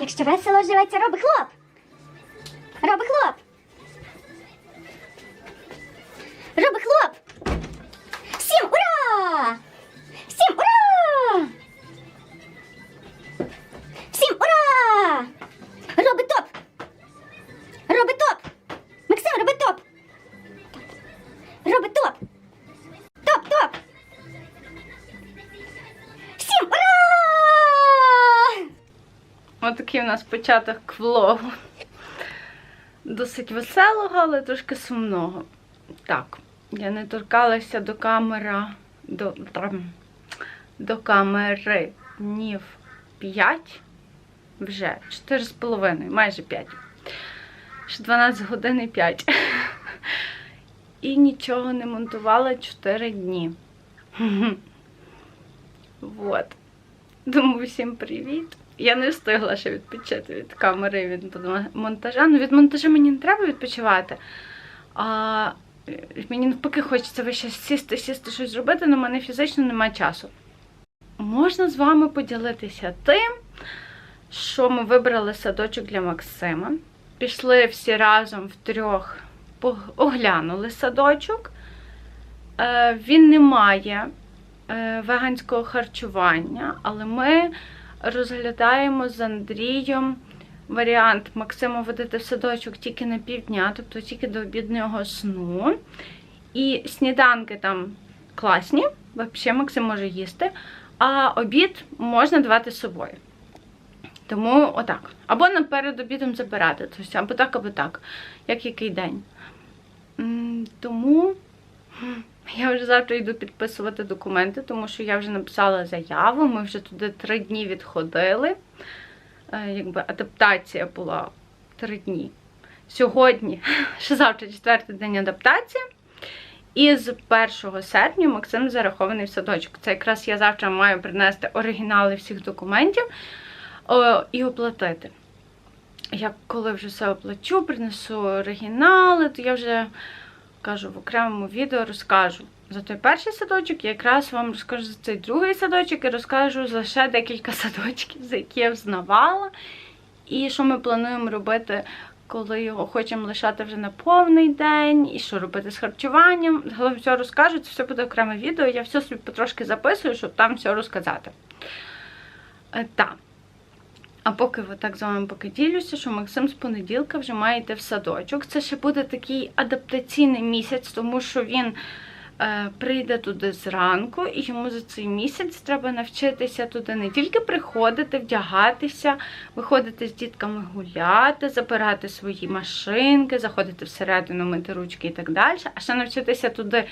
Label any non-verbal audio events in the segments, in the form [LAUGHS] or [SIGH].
Якщо весело живеться, роби хлоп. Роби хлоп. Нас початок влогу. Досить веселого, але трошки сумного. Так, я не торкалася до камера до, там, до камери днів 5 вже 4,5, майже 5. Ще 12 годин і 5. І нічого не монтувала 4 дні. [LAUGHS] Вот. Тому всім привіт. Я не встигла ще відпочити від камери від монтажа. Ну, від монтажу мені не треба відпочивати. А мені навпаки хочеться весь час сісти, сісти щось зробити, але в мене фізично немає часу. Можна з вами поділитися тим, що ми вибрали садочок для Максима. Пішли всі разом втрьох, оглянули садочок. Е, Він не має е, веганського харчування, але ми розглядаємо з Андрієм варіант Максима водити в садочок тільки на півдня, тобто тільки до обіднього сну. І сніданки там класні, взагалі Максим може їсти, а обід можна давати з собою. Тому отак. Або наперед обідом забирати. Тобто, або так, або так. Як який день. Тому я вже завтра йду підписувати документи, тому що я вже написала заяву. Ми вже туди три дні відходили. Е, Якби адаптація була три дні. Сьогодні, [LAUGHS] ще завтра четвертий день адаптації. І з 1 серпня Максим зарахований в садочок. Це якраз я завтра маю принести оригінали всіх документів о, і оплатити. Я коли вже все оплачу, принесу оригінали, то я вже кажу в окремому відео розкажу за той перший садочок, я якраз вам розкажу за цей другий садочок і розкажу за ще декілька [LAUGHS] садочків, за які я взнавала. І що ми плануємо робити, коли його хочемо лишати вже на повний день, і що робити з харчуванням. Загалом все розкажу, це все буде окреме відео. Я все собі потрошки записую, щоб там все розказати. Е, Так. А поки ви так з вами поки ділюся, що Максим з понеділка вже має йти в садочок. Це ще буде такий адаптаційний місяць, тому що він е, прийде туди зранку, і йому за цей місяць треба навчитися туди не тільки приходити, вдягатися, виходити з дітками гуляти, забирати свої машинки, заходити всередину, мити ручки і так далі, а ще навчитися туди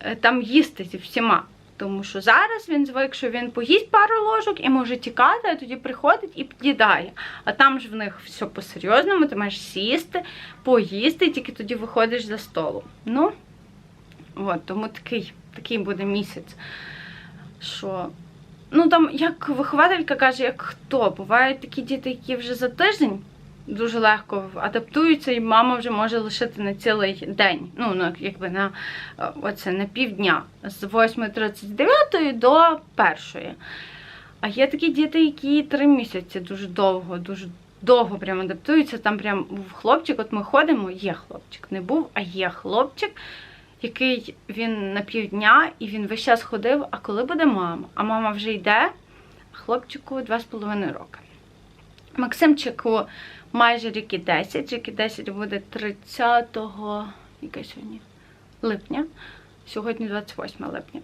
е, там їсти зі всіма. Тому що зараз він звик, що він поїсть пару ложок і може тікати, а тоді приходить і під'їдає. А там ж в них все по-серйозному, ти маєш сісти, поїсти, і тільки тоді виходиш за столу. Ну, от, тому такий, такий буде місяць. Що. Ну там, як вихователька каже, як хто. Бувають такі діти, які вже за тиждень дуже легко адаптуються, і мама вже може лишити на цілий день. Ну, якби на е, оце на півдня з 8.39 до 1. А є такі діти, які три місяці дуже довго, дуже довго прям адаптуються. Там прям був хлопчик, от ми ходимо, є хлопчик. Не був, а є хлопчик, який він на півдня і він весь час ходив. А коли буде мама? А мама вже йде, хлопчику 2,5 роки. Максимчику майже рік і 10. Рік і 10 буде 30 яке сьогодні? липня. Сьогодні 28 липня.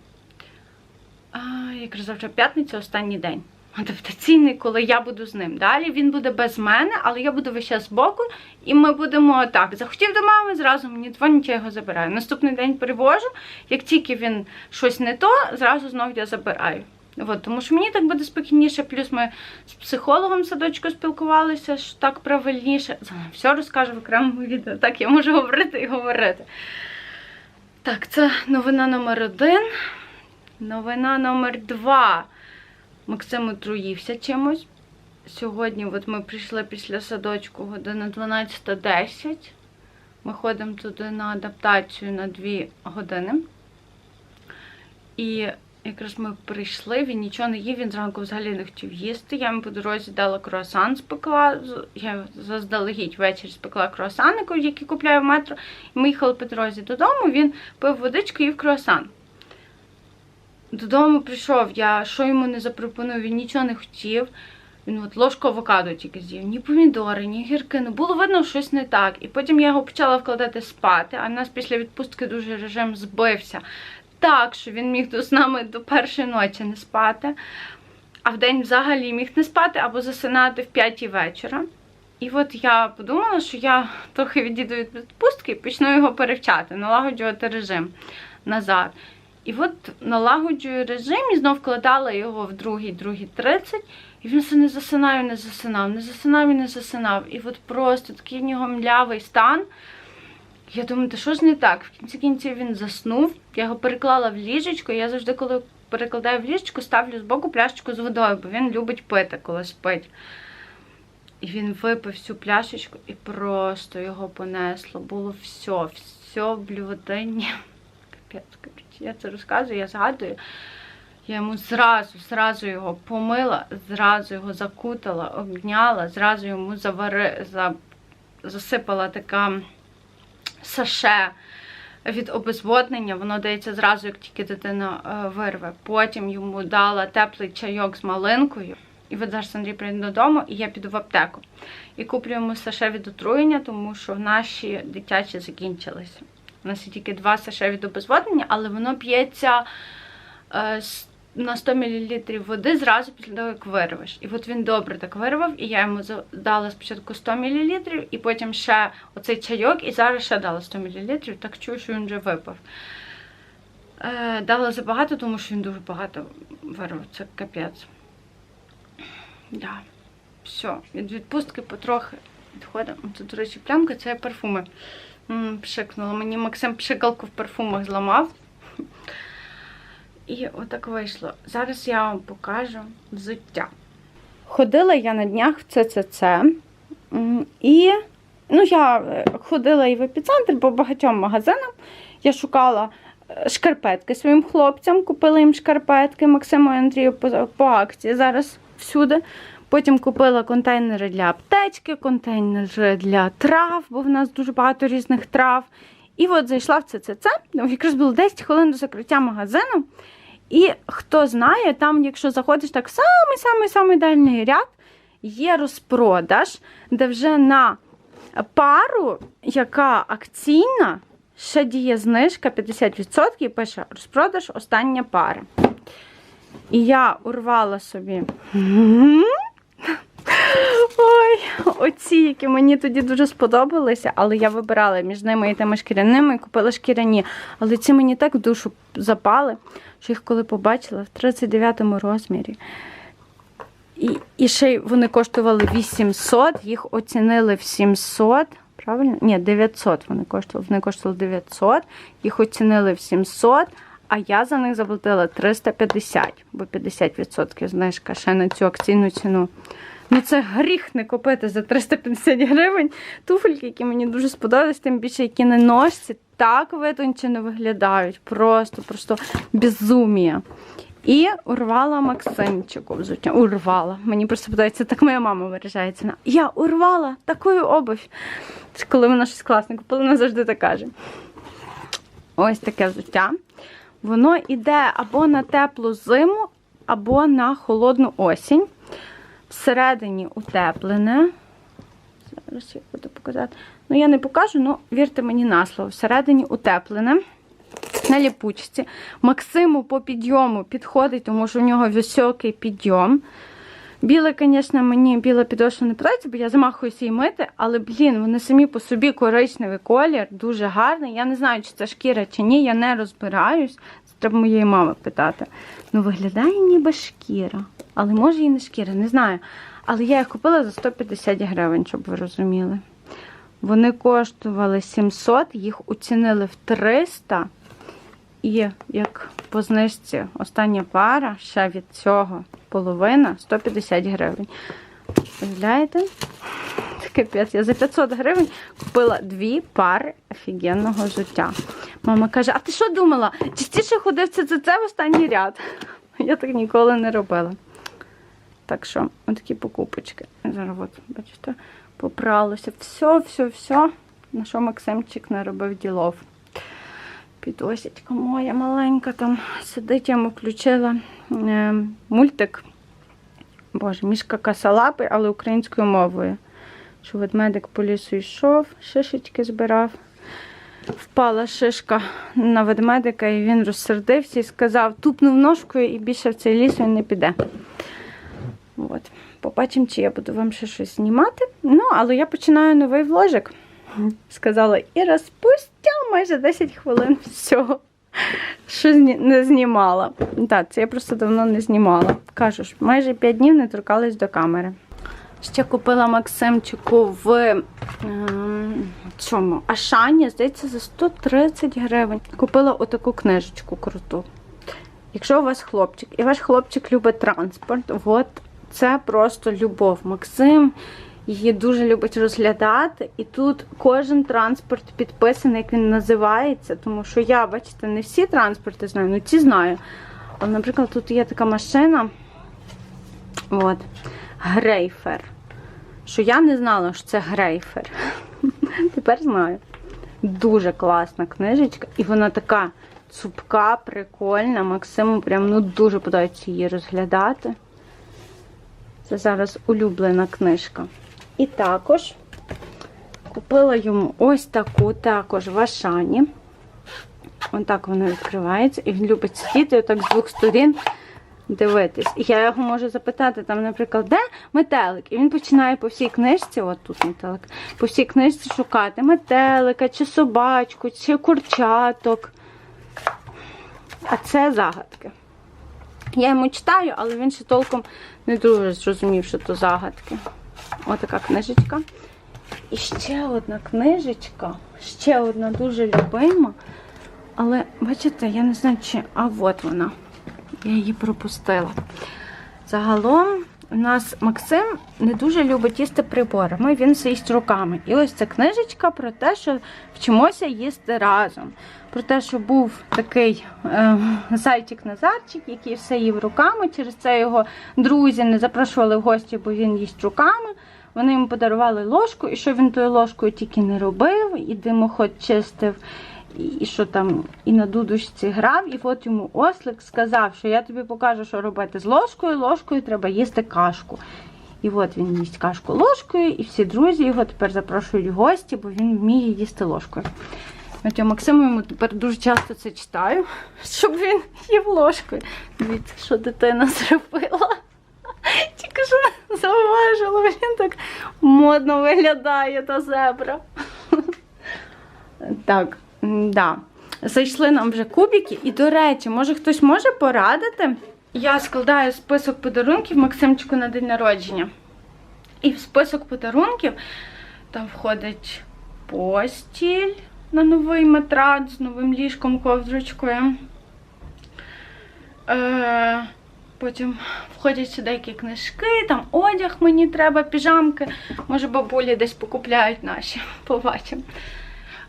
А, якраз завтра п'ятниця, останній день. Адаптаційний, коли я буду з ним. Далі він буде без мене, але я буду весь час збоку, і ми будемо так. Захотів до мами, зразу мені дзвонить, я його забираю. Наступний день привожу. Як тільки він щось не то, зразу знову я забираю. От, тому що мені так буде спокійніше, плюс ми з психологом садочку спілкувалися, що так правильніше. Все розкажу в окремому відео. Так, я можу говорити і говорити. Так, це новина номер один. Новина номер два. Максим отруївся чимось. Сьогодні от ми прийшли після садочку година 12.10. Ми ходимо туди на адаптацію на 2 години. І якраз ми прийшли, він нічого не їв, він зранку взагалі не хотів їсти. Я йому по дорозі дала круасан, спекла. Я заздалегідь ввечері спекла круасани, які купляю в метро. І ми їхали по дорозі додому, він пив водичку і їв круасан. Додому прийшов, я що йому не запропоную, він нічого не хотів. Він от ложку авокадо тільки з'їв, ні помідори, ні гірки. Ну було видно, щось не так. І потім я його почала вкладати спати, а в нас після відпустки дуже режим збився. Так, що він міг з нами до першої ночі не спати, а вдень взагалі міг не спати або засинати в п'ятій вечора. І от я подумала, що я трохи відійду від відпустки і почну його перевчати, налагоджувати режим назад. І от налагоджую режим і знов вкладала його в другий, другий 30, і він все не засинав, не засинав, не засинав і не засинав. І от просто такий в нього млявий стан. Я думаю, та що ж не так? В кінці кінців він заснув, я його переклала в ліжечко. Я завжди, коли перекладаю в ліжечко, ставлю збоку пляшечку з водою, бо він любить пити, коли спить. І він випив всю пляшечку і просто його понесло. Було все, все в блювотині. [LAUGHS] Капець. Я це розказую, я згадую. Я йому зразу, зразу його помила, зразу його закутала, обняла, зразу йому завари, за, засипала така саше від обезводнення. Воно дається зразу, як тільки дитина е, вирве. Потім йому дала теплий чайок з малинкою. І от зараз Андрій прийде додому, і я піду в аптеку. І куплю йому саше від отруєння, тому що наші дитячі закінчилися. У нас є тільки два саше від обезводнення, але воно п'ється е, с- на 100 мл води зразу після того, як вирвеш. І от він добре так вирвав, і я йому дала спочатку 100 мл, і потім ще оцей чайок, і зараз ще дала 100 мл, так чую, що він вже випив. Е, дала забагато, тому що він дуже багато вирвав. Це капець. Да. Все, від відпустки потрохи відходимо. Тут, до речі, плямка це парфуми. М, Пшикнула. Мені Максим пшикалку в парфумах зламав. І отак вийшло. Зараз я вам покажу взуття. Ходила я на днях в ЦЦЦ. І ну, я е, ходила і в епіцентр по багатьом магазинам. Я шукала е, шкарпетки своїм хлопцям, купила їм шкарпетки Максиму і Андрію по, по акції зараз всюди. Потім купила контейнери для аптечки, контейнери для трав, бо в нас дуже багато різних трав. І от зайшла в ЦЦЦ, ну, якраз було 10 хвилин до закриття магазину. І хто знає, там, якщо заходиш так самий-самий-самий дальній ряд, є розпродаж, де вже на пару, яка акційна, ще діє знижка 50%, і пише розпродаж остання пара. І я урвала собі. Які мені тоді дуже сподобалися, але я вибирала між ними і тими шкіряними і купила шкіряні. Але ці мені так в душу запали, що їх коли побачила в 39-му розмірі. І, і ще вони коштували 800, їх оцінили в 700. Правильно? Ні, 900 вони коштували. Вони коштували 900, їх оцінили в 700, а я за них заплатила 350, бо 50% знижка ще на цю акційну ціну. Ну це гріх не купити за 350 гривень туфельки, які мені дуже сподобались, тим більше, які на ножці так витончено виглядають. Просто, просто безумія. І урвала Максимчику взуття. Урвала. Мені просто подобається, так моя мама виражається. Я урвала таку обувь. Це коли вона щось класне купила, вона завжди так каже. Ось таке взуття. Воно йде або на теплу зиму, або на холодну осінь. Всередині утеплене. Зараз я буду показати. Ну, я не покажу, ну вірте мені на слово. Всередині утеплене. На ліпучці. Максиму по підйому підходить, тому що у нього високий підйом. Біле, звісно, мені біла підошва не подобається, бо я замахуюся її мити, але, блін, вони самі по собі коричневий колір, дуже гарний. Я не знаю, чи це шкіра, чи ні, я не розбираюсь. Це треба моєї мами питати. Ну, виглядає ніби шкіра. Але може і не шкіра, не знаю. Але я їх купила за 150 гривень, щоб ви розуміли. Вони коштували 700, їх оцінили в 300. І як по знижці остання пара, ще від цього половина 150 гривень. Уявляєте? Капець, я за 500 гривень купила дві пари офігенного життя. Мама каже: А ти що думала? Частіше ходив це це в останній ряд. Я так ніколи не робила. Так що, отакі покупочки. Зараз, от, бачите, попралося. Все, все, все. На що Максимчик не робив ділов. Підосічка моя маленька там сидить, я йому включила е, мультик. Боже, мішка касалапи, але українською мовою. Що ведмедик по лісу йшов, шишечки збирав. Впала шишка на ведмедика, і він розсердився і сказав, тупнув ножкою і більше в цей ліс він не піде. От. Побачимо, чи я буду вам ще щось знімати. Ну, але я починаю новий вложик. Сказала Іра, спустя майже 10 хвилин всього. Що не знімала. Так, це я просто давно не знімала. Кажу ж, майже 5 днів не торкалась до камери. Ще купила Максимчику в ем, чому? Ашані, здається, за 130 гривень. Купила отаку книжечку круту. Якщо у вас хлопчик, і ваш хлопчик любить транспорт, от це просто любов. Максим її дуже любить розглядати, і тут кожен транспорт підписаний, як він називається, тому що я, бачите, не всі транспорти знаю, ну ці знаю. Але, наприклад, тут є така машина. От. Грейфер. Що я не знала, що це грейфер. [LAUGHS] Тепер знаю. Дуже класна книжечка, і вона така цупка, прикольна. Максиму прям ну, дуже подобається її розглядати. Це зараз улюблена книжка. І також купила йому ось таку також в Ашані. Ось так вона відкривається. І він любить сидіти отак з двох сторін дивитись. Я його можу запитати, там, наприклад, де метелик? І він починає по всій книжці, от тут метелик, по всій книжці шукати метелика, чи собачку, чи курчаток. А це загадки. Я йому читаю, але він ще толком не дуже зрозумів, що то загадки. Отака книжечка. І ще одна книжечка, ще одна дуже любима. Але, бачите, я не знаю, чи. А от вона. Я її пропустила. Загалом, у нас Максим не дуже любить їсти приборами, він все їсть руками. І ось ця книжечка про те, що вчимося їсти разом. Про те, що був такий е, зайчик-назарчик, який все їв руками. Через це його друзі не запрошували в гості, бо він їсть руками. Вони йому подарували ложку, і що він тою ложкою тільки не робив, і димоход чистив, і, що там, і на дудочці грав. І от йому ослик сказав, що я тобі покажу, що робити з ложкою. Ложкою треба їсти кашку. І от він їсть кашку ложкою, і всі друзі його тепер запрошують в гості, бо він вміє їсти ложкою. Я Максиму йому тепер дуже часто це читаю, щоб він їв ложкою. Дивіться, що дитина зробила. Тільки що зауважила, він так модно виглядає та зебра. Так, да. Зайшли нам вже кубики. І, до речі, може хтось може порадити? Я складаю список подарунків Максимчику на день народження. І в список подарунків там входить постіль на новий матрац з новим ліжком ковдрочкою. Е, потім входять сюди деякі книжки, там одяг мені треба, піжамки. Може, бабулі десь покупляють наші. [LAUGHS] Побачимо.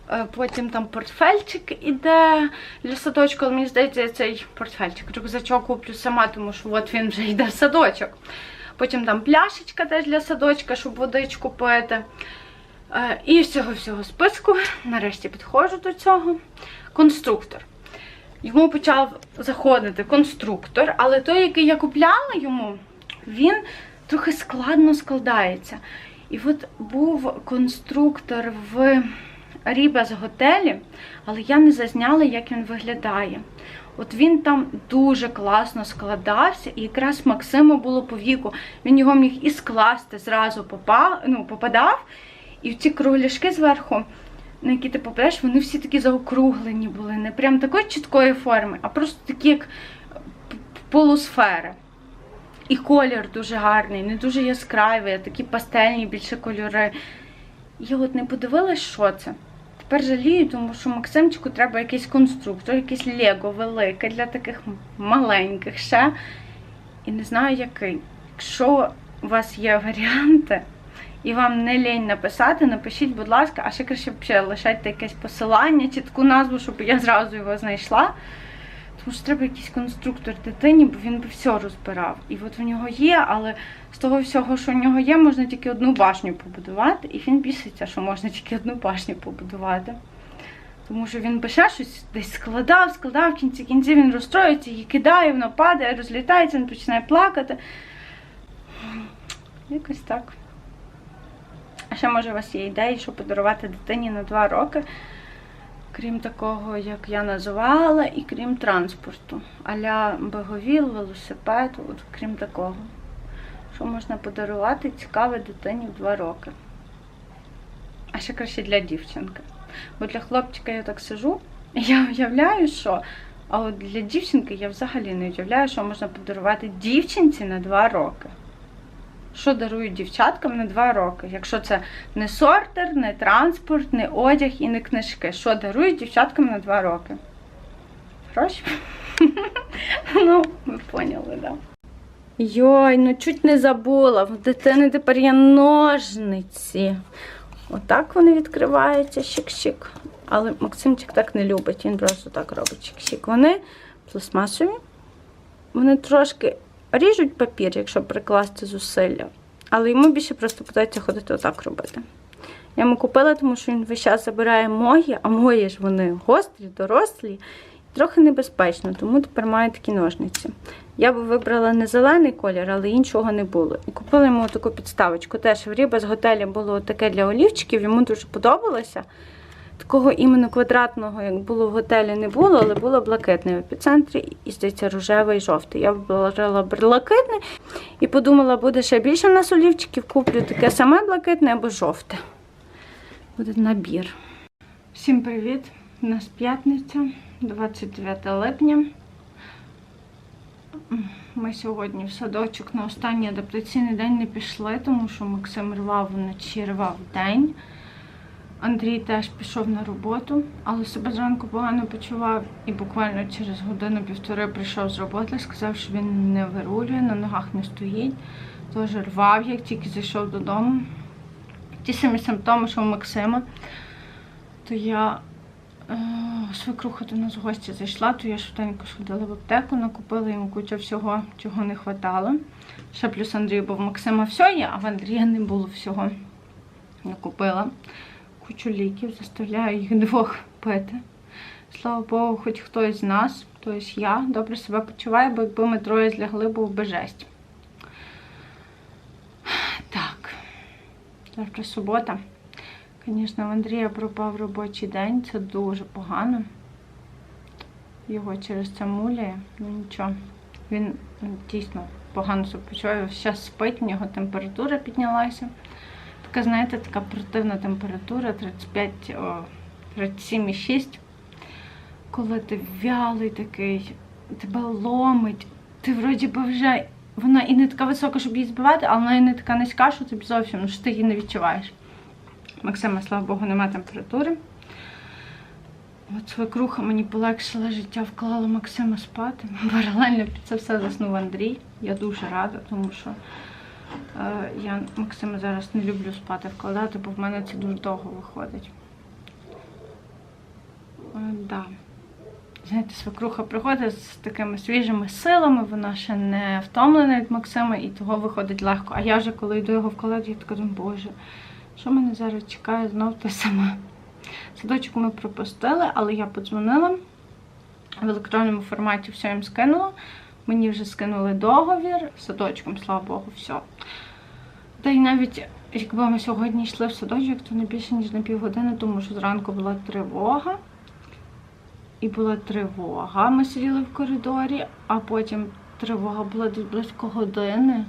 Е, Потім там портфельчик іде для садочку, але мені здається, цей портфельчик, рюкзачок куплю сама, тому що от він вже йде в садочок. Потім там пляшечка теж для садочка, щоб водичку пити. Е, І всього-всього списку. Нарешті підходжу до цього. Конструктор. Йому почав заходити конструктор, але той, який я купляла йому, він трохи складно складається. І от був конструктор в Рібас готелі, але я не зазняла, як він виглядає. От він там дуже класно складався, і якраз Максиму було по віку. Він його міг і скласти, зразу попав, ну, попадав. І ці кругляшки зверху, на які ти попадаєш, вони всі такі заокруглені були. Не прям такої чіткої форми, а просто такі, як полусфери. І колір дуже гарний, не дуже яскравий, а такі пастельні більше кольори. Я от не подивилась, що це. Тепер жалію, тому що Максимчику треба якийсь конструктор, якийсь Лего велике для таких маленьких ще. І не знаю який. Якщо у вас є варіанти, і вам не лінь написати, напишіть, будь ласка, а ще краще взагалі лишайте якесь посилання чи таку назву, щоб я зразу його знайшла. Тому що треба якийсь конструктор дитині, бо він би все розбирав. І от в нього є, але з того всього, що в нього є, можна тільки одну башню побудувати. І він біситься, що можна тільки одну башню побудувати. Тому що він би ще щось десь складав, складав, в кінці кінці він розстроїться, її кидає, воно падає, розлітається, він починає плакати. Якось так. А ще, може, у вас є ідеї, що подарувати дитині на 2 роки, крім такого, як я називала, і крім транспорту. Аля беговіл, велосипед, от крім такого. Що можна подарувати цікаве дитині в 2 роки. А ще краще для дівчинки. Бо для хлопчика я так сижу, і я уявляю, що. А от для дівчинки я взагалі не уявляю, що можна подарувати дівчинці на 2 роки. Що дарують дівчаткам на 2 роки? Якщо це не сортер, не транспорт, не одяг і не книжки. Що дарують дівчаткам на 2 роки? Гроші? [LAUGHS] ну, ви поняли, так. Йой, ну чуть не забула. В дитини тепер є ножниці. Отак вони відкриваються, шик-шик. Але Максимчик так не любить, він просто так робить шик-шик. Вони пластмасові. Вони трошки ріжуть папір, якщо прикласти зусилля. Але йому більше просто подобається ходити отак робити. Я йому купила, тому що він весь час забирає мої, а мої ж вони гострі, дорослі, трохи небезпечно, тому тепер маю такі ножниці. Я би вибрала не зелений колір, але іншого не було. І купила йому таку підставочку. Теж в Ріба з готелі було таке для олівчиків, йому дуже подобалося. Такого іменно квадратного, як було в готелі, не було, але було блакитне в епіцентрі і, здається, рожевий і жовтий. Я вибрала блакитний і подумала, буде ще більше в нас олівчиків, куплю таке саме блакитне або жовте. Буде набір. Всім привіт! У нас п'ятниця, 29 липня. Ми сьогодні в садочок на останній адаптаційний день не пішли, тому що Максим рвав вночі, рвав день. Андрій теж пішов на роботу, але себе зранку погано почував і буквально через годину-півтори прийшов з роботи, сказав, що він не вирулює, на ногах не стоїть. Тож рвав, як тільки зайшов додому. Ті самі симптоми, що у Максима. То я е, свекруха до нас в гості зайшла, то я швиденько сходила в аптеку, накупила йому кучу всього, чого не хватало. Ще плюс Андрію, бо в Максима все є, а в Андрія не було всього. Я купила кучу ліків, заставляю їх двох [LAUGHS] пити. Слава Богу, хоч хтось з нас, тобто я, добре себе почуваю, бо якби ми троє злягли, був би жесть. Так, завтра субота. Звісно, в Андрія пропав робочий день, це дуже погано. Його через це муляє, ну нічого. Він ну, дійсно погано себе почуває, зараз спить, в нього температура піднялася така, знаєте, така противна температура 35-37,6. Коли ти вялий такий, тебе ломить, ти вроді би вже. Вона і не така висока, щоб її збивати, але вона і не така низька, що тобі зовсім ну, що ти її не відчуваєш. Максима, слава Богу, немає температури. От свекруха мені полегшила життя, вклала Максима спати. Паралельно під це все заснув Андрій. Я дуже рада, тому що Я Максима зараз не люблю спати вкладати, бо в мене це дуже довго виходить. Е, да. Знаєте, свекруха приходить з такими свіжими силами, вона ще не втомлена від Максима і того виходить легко. А я вже коли йду його вкладати, я така думаю, боже, що мене зараз чекає знов те саме. Садочок ми пропустили, але я подзвонила в електронному форматі все їм скинула. Мені вже скинули договір з садочком, слава Богу, все. Та й навіть якби ми сьогодні йшли в садочок, то не більше, ніж на півгодини, тому що зранку була тривога. І була тривога. Ми сиділи в коридорі, а потім тривога була десь близько години.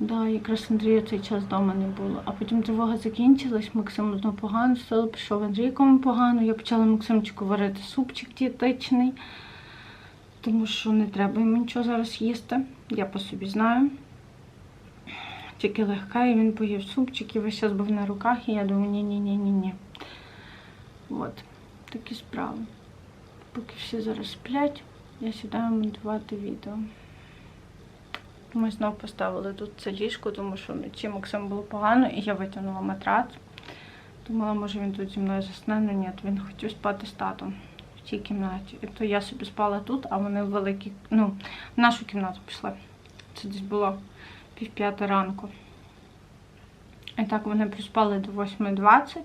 Да, якраз Андрія цей час вдома не було. А потім тривога закінчилась, Максим знову погано, встало, пішов Андрійкому погано. Я почала Максимчику варити супчик дієтичний тому що не треба йому нічого зараз їсти. Я по собі знаю. Тільки легка, і він поїв супчик і весь час був на руках, і я думаю, ні-ні-ні-ні-ні. От, такі справи. Поки всі зараз сплять, я сідаю монтувати відео. Ми знов поставили тут це ліжко, тому що вночі Максиму було погано, і я витягнула матрац. Думала, може він тут зі мною засне, але ні, він хотів спати з татом в цій кімнаті. І то я собі спала тут, а вони в великій, ну, в нашу кімнату пішли. Це десь було пів п'ята ранку. І так вони приспали до 8.20.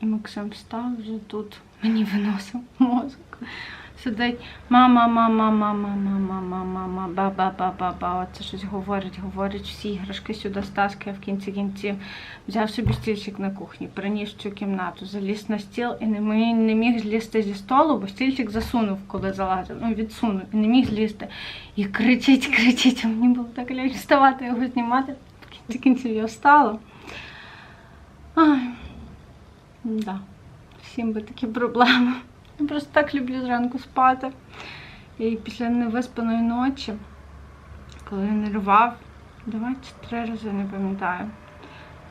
І Максим встав вже тут. Мені виносив мозок. Сидить мама, мама, мама, мама, мама, мама, ба, ба, ба. Оце щось говорить, говорить, всі іграшки сюди стаскає в кінці кінців. Взяв собі стільчик на кухні, приніс цю кімнату, заліз на стіл і не, мі- не міг злізти зі столу, бо стільчик засунув, коли залазив. Ну, відсунув і не міг злізти. І кричить, кричить. Мені було так лягти вставати його знімати. В кінці кінців я встала. Ай, да. Всім би такі проблеми. Я просто так люблю зранку спати. І після невиспаної ночі, коли він нервав, давай чи три рази не пам'ятаю.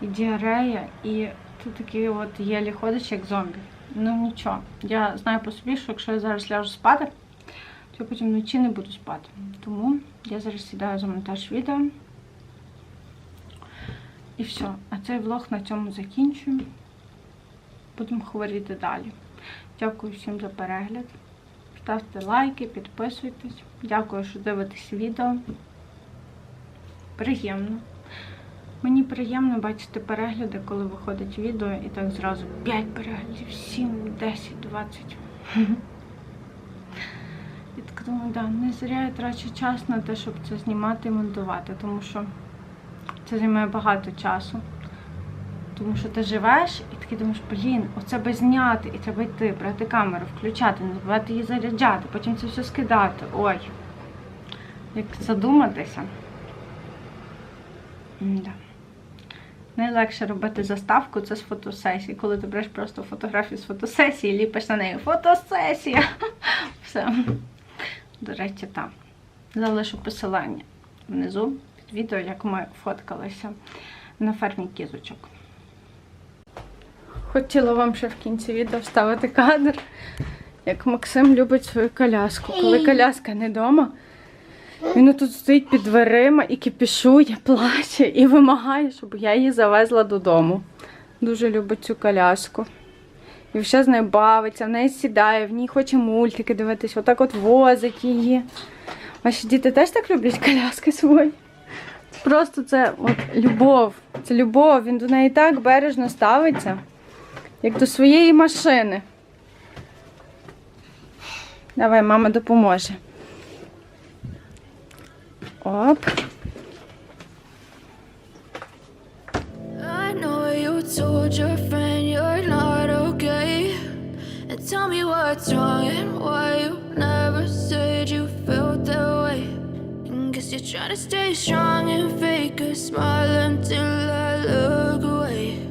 І діарея, і ти такий от єлі ходиш, як зомбі. Ну нічого. Я знаю по собі, що якщо я зараз ляжу спати, то я потім вночі не буду спати. Тому я зараз сідаю за монтаж відео. І все. А цей влог на цьому закінчую. Будемо говорити далі. Дякую всім за перегляд. Ставте лайки, підписуйтесь. Дякую, що дивитесь відео. Приємно. Мені приємно бачити перегляди, коли виходить відео, і так зразу 5 переглядів, 7, 10, 20. І так думаю, да, не зря я трачу час на те, щоб це знімати і монтувати, тому що це займає багато часу. Тому що ти живеш і такий думаєш, блін, оце би зняти, і треба йти, брати камеру, включати, не забувати її заряджати, потім це все скидати. Ой. Як задуматися. Да. Найлегше робити заставку це з фотосесії. Коли ти береш просто фотографію з фотосесії, ліпиш на неї фотосесія. [LAUGHS] Все. До речі, там. Залишу посилання внизу під відео, як ми фоткалися на фермі кізочок. Хотіла вам ще в кінці відео вставити кадр, як Максим любить свою коляску. Коли коляска не вдома, він тут стоїть під дверима і кипішує, плаче і вимагає, щоб я її завезла додому. Дуже любить цю коляску. І все з нею бавиться, в неї сідає, в ній хоче мультики дивитись, отак от возить її. Ваші діти теж так люблять коляски свої. Просто це от любов. Це любов. Він до неї так бережно ставиться, як до своєї машини. Давай, мама допоможе. Оп. I know you told your friend you're not okay. And tell me what's wrong and why you never said you felt that way. And guess you're trying to stay strong and fake a smile until I look away.